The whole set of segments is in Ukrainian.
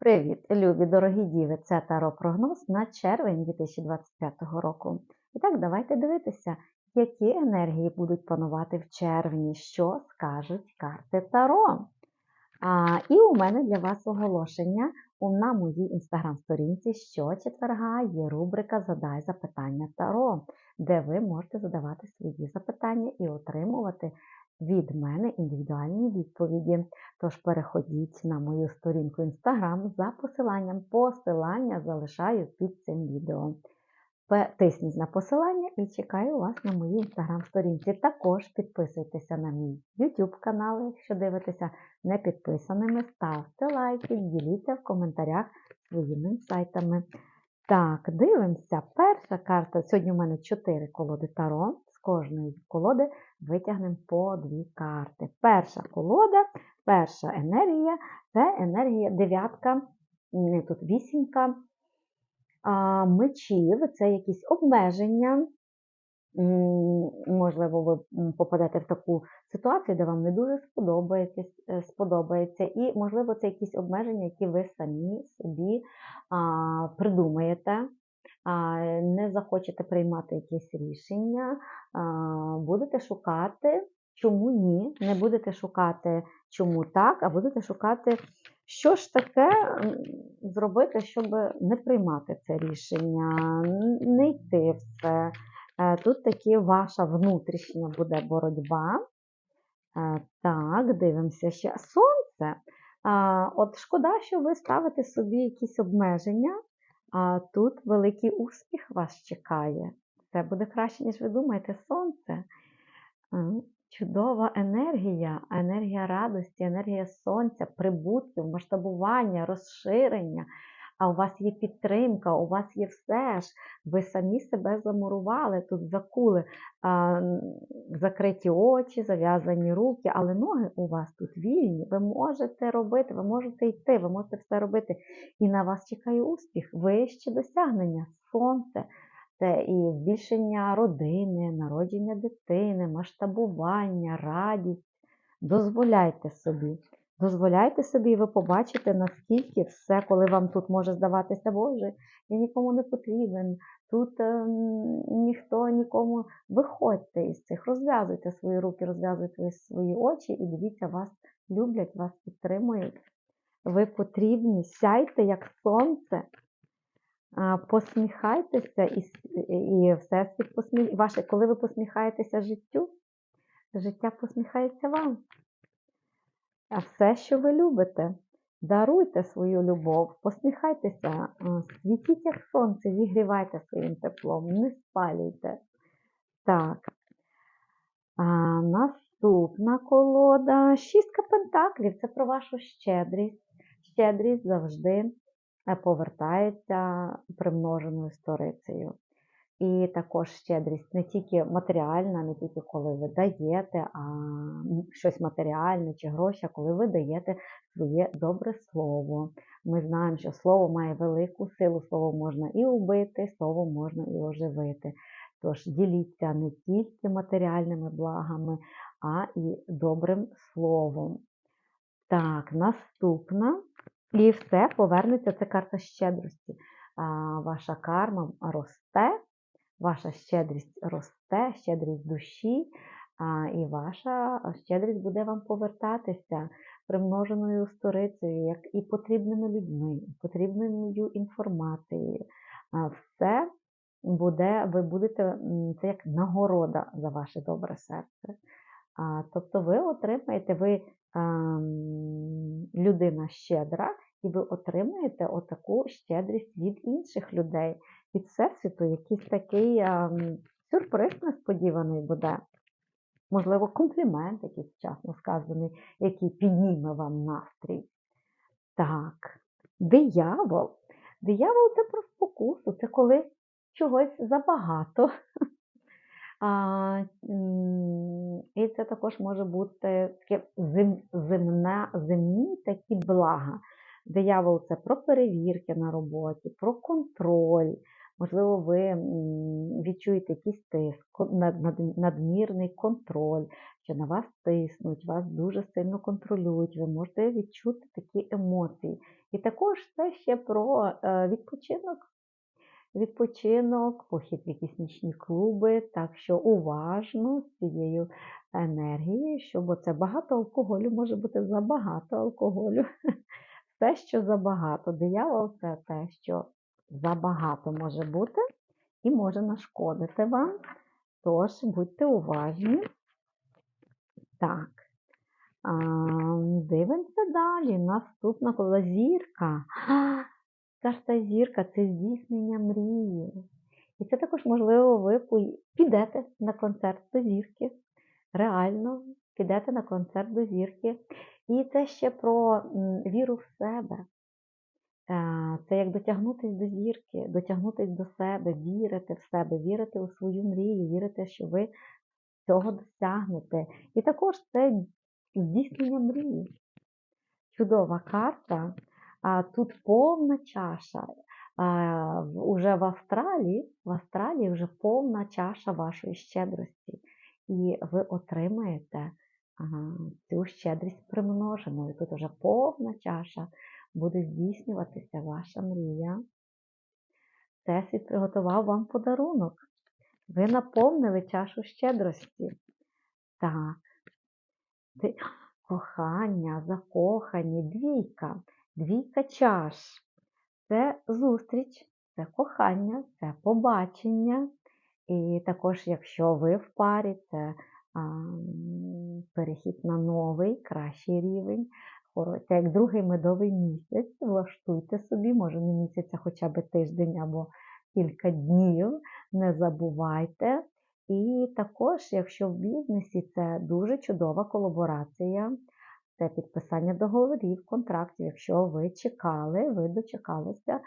Привіт, любі дорогі діви! Це Таро прогноз на червень 2025 року. І так, давайте дивитися, які енергії будуть панувати в червні, що скажуть карти Таро. А, І у мене для вас оголошення на моїй інстаграм-сторінці щочетверга є рубрика Задай запитання Таро, де ви можете задавати свої запитання і отримувати від мене індивідуальні відповіді. Тож переходіть на мою сторінку Instagram за посиланням. Посилання залишаю під цим відео. Тисніть на посилання і чекаю вас на моїй інстаграм-сторінці. Також підписуйтеся на мій YouTube канал, якщо дивитеся не підписаними, ставте лайки, діліться в коментарях своїми сайтами. Так, дивимося. Перша карта. Сьогодні у мене 4 колоди Таро. Кожної колоди витягнемо по дві карти. Перша колода, перша енергія це енергія дев'ятка, тут вісімка мечів, це якісь обмеження. Можливо, ви попадете в таку ситуацію, де вам не дуже сподобається, е, сподобається. І, можливо, це якісь обмеження, які ви самі собі а, придумаєте, а, не захочете приймати якісь рішення, будете шукати, чому ні, не будете шукати, чому так, а будете шукати, що ж таке зробити, щоб не приймати це рішення, не йти в це. Е, тут таки ваша внутрішня буде боротьба. Е, так, дивимося ще сонце. От шкода, що ви ставите собі якісь обмеження, а тут великий успіх вас чекає. Це буде краще, ніж ви думаєте, сонце. Чудова енергія, енергія радості, енергія сонця, прибутків, масштабування, розширення а у вас є підтримка, у вас є все ж, ви самі себе замурували, тут закули а, закриті очі, зав'язані руки, але ноги у вас тут вільні, ви можете робити, ви можете йти, ви можете все робити. І на вас чекає успіх, вище досягнення, сонце. Це і збільшення родини, народження дитини, масштабування, радість. Дозволяйте собі. Дозволяйте собі, і ви побачите, наскільки все, коли вам тут може здаватися, Боже, я нікому не потрібен, тут е, ніхто нікому виходьте із цих, розв'язуйте свої руки, розв'язуйте свої очі і дивіться, вас люблять, вас підтримують. Ви потрібні, сяйте, як сонце, посміхайтеся і і всесвіт посміх... Ваше, коли ви посміхаєтеся життю, життя посміхається вам. А все, що ви любите. Даруйте свою любов, посміхайтеся, світіть, як сонце, зігрівайте своїм теплом, не спалюйте. Так. А, Наступна колода. Шістка пентаклів це про вашу щедрість. Щедрість завжди е, повертається примноженою сторицею. І також щедрість не тільки матеріальна, не тільки коли ви даєте а щось матеріальне чи гроші, а коли ви даєте своє добре слово. Ми знаємо, що слово має велику силу, слово можна і убити, слово можна і оживити. Тож діліться не тільки матеріальними благами, а і добрим словом. Так, наступна. І все повернеться це карта щедрості. Ваша карма росте ваша щедрість росте, щедрість душі, і ваша щедрість буде вам повертатися примноженою сторицею, як і потрібними людьми, потрібною інформацією. Все буде, ви будете, це як нагорода за ваше добре серце. Тобто ви отримаєте, ви людина щедра, і ви отримаєте отаку щедрість від інших людей від всесвіту якийсь такий а, сюрприз несподіваний буде. Можливо, комплімент якийсь вчасно сказаний, який підніме вам настрій. Так, диявол. Диявол це про спокусу, це коли чогось забагато. А, І це також може бути таке зем, земна, земні такі блага. Диявол це про перевірки на роботі, про контроль, можливо, ви відчуєте якийсь тиск, надмірний контроль, що на вас тиснуть, вас дуже сильно контролюють, ви можете відчути такі емоції. І також це ще про е, відпочинок. Відпочинок, похід в якісь нічні клуби, так що уважно з цією енергією, що це багато алкоголю, може бути забагато алкоголю. Все, що забагато. Диявол це те, що забагато може бути і може нашкодити вам. Тож будьте уважні. Так. А, дивимося далі. Наступна кола зірка. А, Карта зірка це здійснення мрії. І це також, можливо, ви підете на концерт до зірки. Реально підете на концерт до зірки. І це ще про віру в себе. Е, Це як дотягнутися до зірки, дотягнутися до себе, вірити в себе, вірити у свою мрію, вірити, що ви цього досягнете. І також це здійснення мрії. Чудова карта. Тут повна чаша. Уже в Австралії, в Австралії вже повна чаша вашої щедрості. І ви отримаєте цю щедрість примноженою. Тут вже повна чаша буде здійснюватися ваша мрія. Всесвіт приготував вам подарунок. Ви наповнили чашу щедрості. Так. Кохання, закохані, двійка, двійка чаш. Це зустріч, це кохання, це побачення. І також, якщо ви в парі, це перехід на новий, кращий рівень. Це як другий медовий місяць. Влаштуйте собі, може не місяць, а хоча б тиждень або кілька днів. Не забувайте. І також, якщо в бізнесі це дуже чудова колаборація, це підписання договорів, контрактів. Якщо ви чекали, ви дочекалися, е,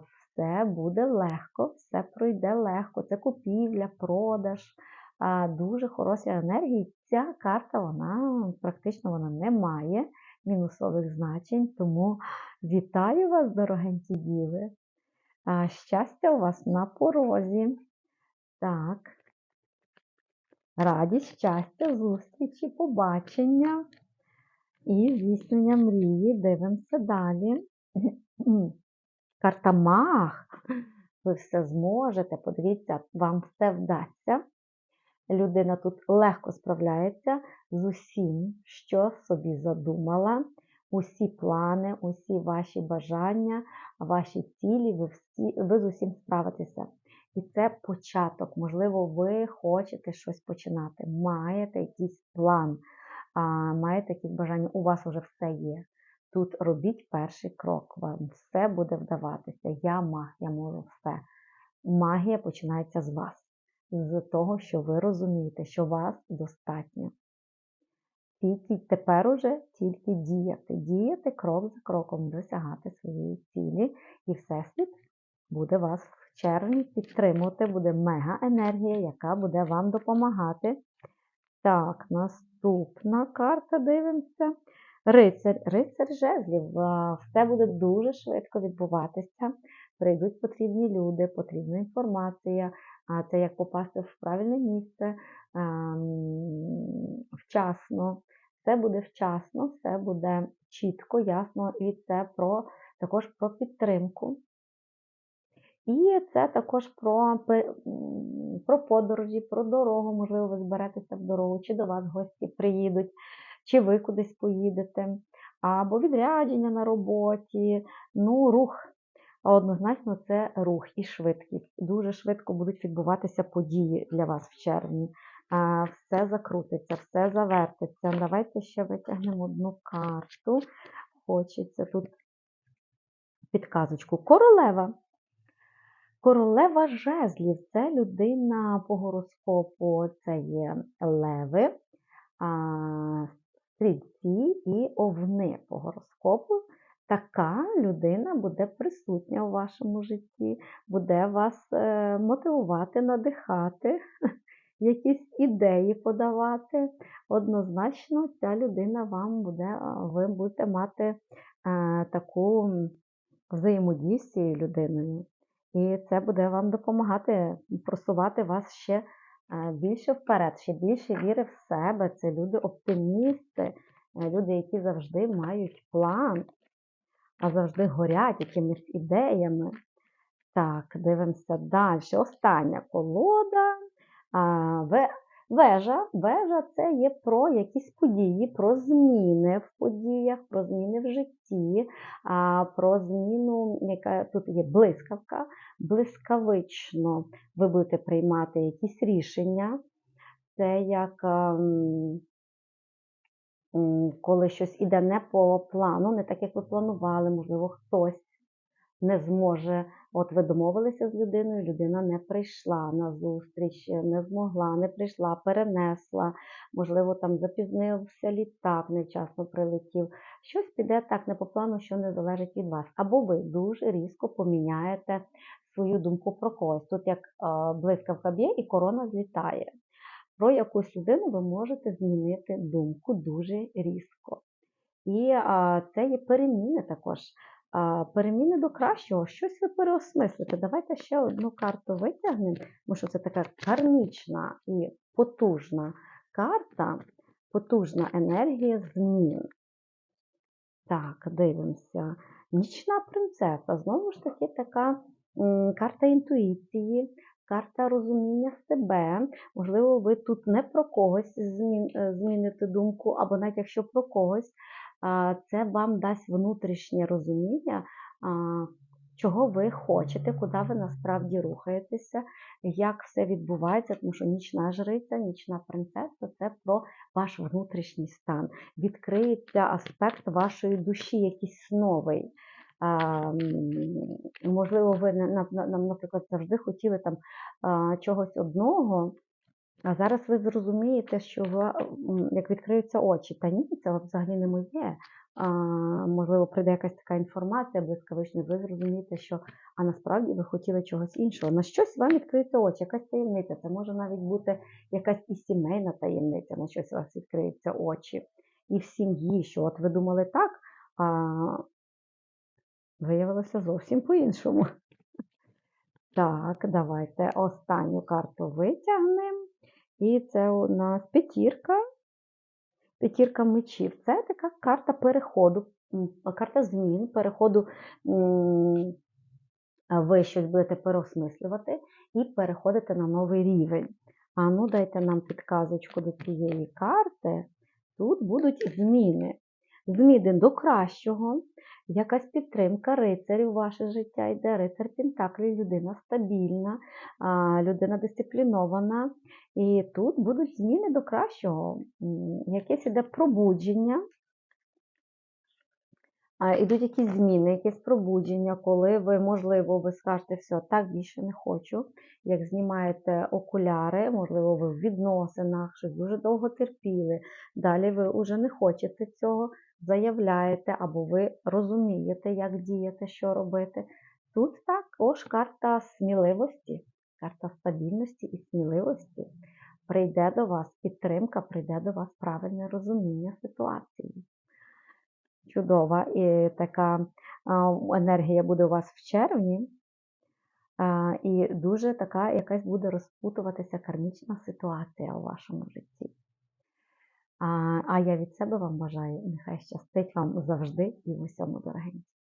все буде легко, все пройде легко. Це купівля, продаж, дуже хороші енергії. Ця карта, вона практично вона не має мінусових значень. Тому вітаю вас, дорогенькі діви. Щастя у вас на порозі. Так. Радість, щастя, зустрічі, побачення і здійснення мрії. Дивимося далі. Карта Маг. Ви все зможете. Подивіться, вам все вдасться. Людина тут легко справляється з усім, що собі задумала. Усі плани, усі ваші бажання, ваші цілі, ви, всі, ви з усім справитеся. І це початок. Можливо, ви хочете щось починати, маєте якийсь план, маєте якісь бажання, у вас вже все є. Тут робіть перший крок, вам все буде вдаватися. Я маг, я можу все. Магія починається з вас, з того, що ви розумієте, що вас достатньо. Тільки тепер уже тільки діяти, діяти крок за кроком, досягати своєї цілі, і Всесвіт буде вас в червні підтримувати, буде мега енергія, яка буде вам допомагати. Так, наступна карта дивимося. Рицар, рицар жезлів. Все буде дуже швидко відбуватися. Прийдуть потрібні люди, потрібна інформація. Це як попасти в правильне місце вчасно. Все буде вчасно, все буде чітко, ясно, і це про також про підтримку. І це також про, про подорожі, про дорогу. Можливо, ви зберетеся в дорогу, чи до вас гості приїдуть, чи ви кудись поїдете, або відрядження на роботі, ну, рух. Однозначно, це рух і швидкість. Дуже швидко будуть відбуватися події для вас в червні. Все закрутиться, все завертиться. Давайте ще витягнемо одну карту. Хочеться тут підказочку. Королева. Королева жезлів це людина по гороскопу, це є леви, стрільці і овни по гороскопу. Така людина буде присутня у вашому житті, буде вас е, мотивувати, надихати, якісь ідеї подавати. Однозначно, ця людина вам буде, ви будете мати е, таку взаємодію з цією людиною. І це буде вам допомагати просувати вас ще е, більше вперед, ще більше віри в себе. Це люди оптимісти, е, люди, які завжди мають план, а завжди горять якимись ідеями. Так, дивимося далі. Остання колода. А, ве- Вежа. Вежа це є про якісь події, про зміни в подіях, про зміни в житті, про зміну, яка тут є блискавка. Блискавично ви будете приймати якісь рішення. Це як ем, коли щось іде не по плану, не так, як ви планували, можливо, хтось не зможе. От ви домовилися з людиною, людина не прийшла на зустріч, не змогла, не прийшла, перенесла, можливо, там запізнився літак, невчасно прилетів. Щось піде так не по плану, що не залежить від вас. Або ви дуже різко поміняєте свою думку про когось. Тут як блискавка б'є і корона злітає. Про якусь людину ви можете змінити думку дуже різко. І а, це є переміни також. А, переміни до кращого, щось ви переосмислите. Давайте ще одну карту витягнемо, тому що це така кармічна і потужна карта, потужна енергія змін. Так, дивимося. Нічна принцеса. Знову ж таки, така м, карта інтуїції, карта розуміння себе. Можливо, ви тут не про когось е, зміните думку, або навіть якщо про когось, це вам дасть внутрішнє розуміння, чого ви хочете, куди ви насправді рухаєтеся, як все відбувається, тому що нічна жриця, нічна принцеса це про ваш внутрішній стан. Відкриється аспект вашої душі, якийсь новий. Можливо, ви на- на- на- нам, наприклад, завжди хотіли там чогось одного, а зараз ви зрозумієте, що як відкриються очі, та ні, це взагалі не моє. А, можливо, прийде якась така інформація блискавична, ви зрозумієте, що а насправді ви хотіли чогось іншого. На щось вам відкриються очі, якась таємниця. Це може навіть бути якась і сімейна таємниця, на щось у вас відкриються очі. І в сім'ї, що от ви думали так, а виявилося зовсім по-іншому. Так, давайте останню карту витягнемо. І це у нас п'ятірка. П'ятірка мечів. Це така карта переходу, карта змін, переходу. Ви щось будете переосмислювати і переходите на новий рівень. А ну, дайте нам підказочку до цієї карти. Тут будуть зміни. Зміни до кращого, якась підтримка рицарів ваше життя йде. Рицар Пентаклі, людина стабільна, людина дисциплінована. І тут будуть зміни до кращого, якесь іде пробудження. Ідуть якісь зміни, якесь пробудження, коли ви, можливо, ви скажете, все, так більше не хочу. Як знімаєте окуляри, можливо, ви в відносинах, щось дуже довго терпіли. Далі ви вже не хочете цього, заявляєте, або ви розумієте, як діяти, що робити. Тут також карта сміливості, карта стабільності і сміливості. Прийде до вас підтримка, прийде до вас правильне розуміння ситуації. Чудова і така енергія буде у вас в червні, і дуже така якась буде розпутуватися кармічна ситуація у вашому житті. А, я від себе вам бажаю, нехай щастить вам завжди і в усьому дорогенькі.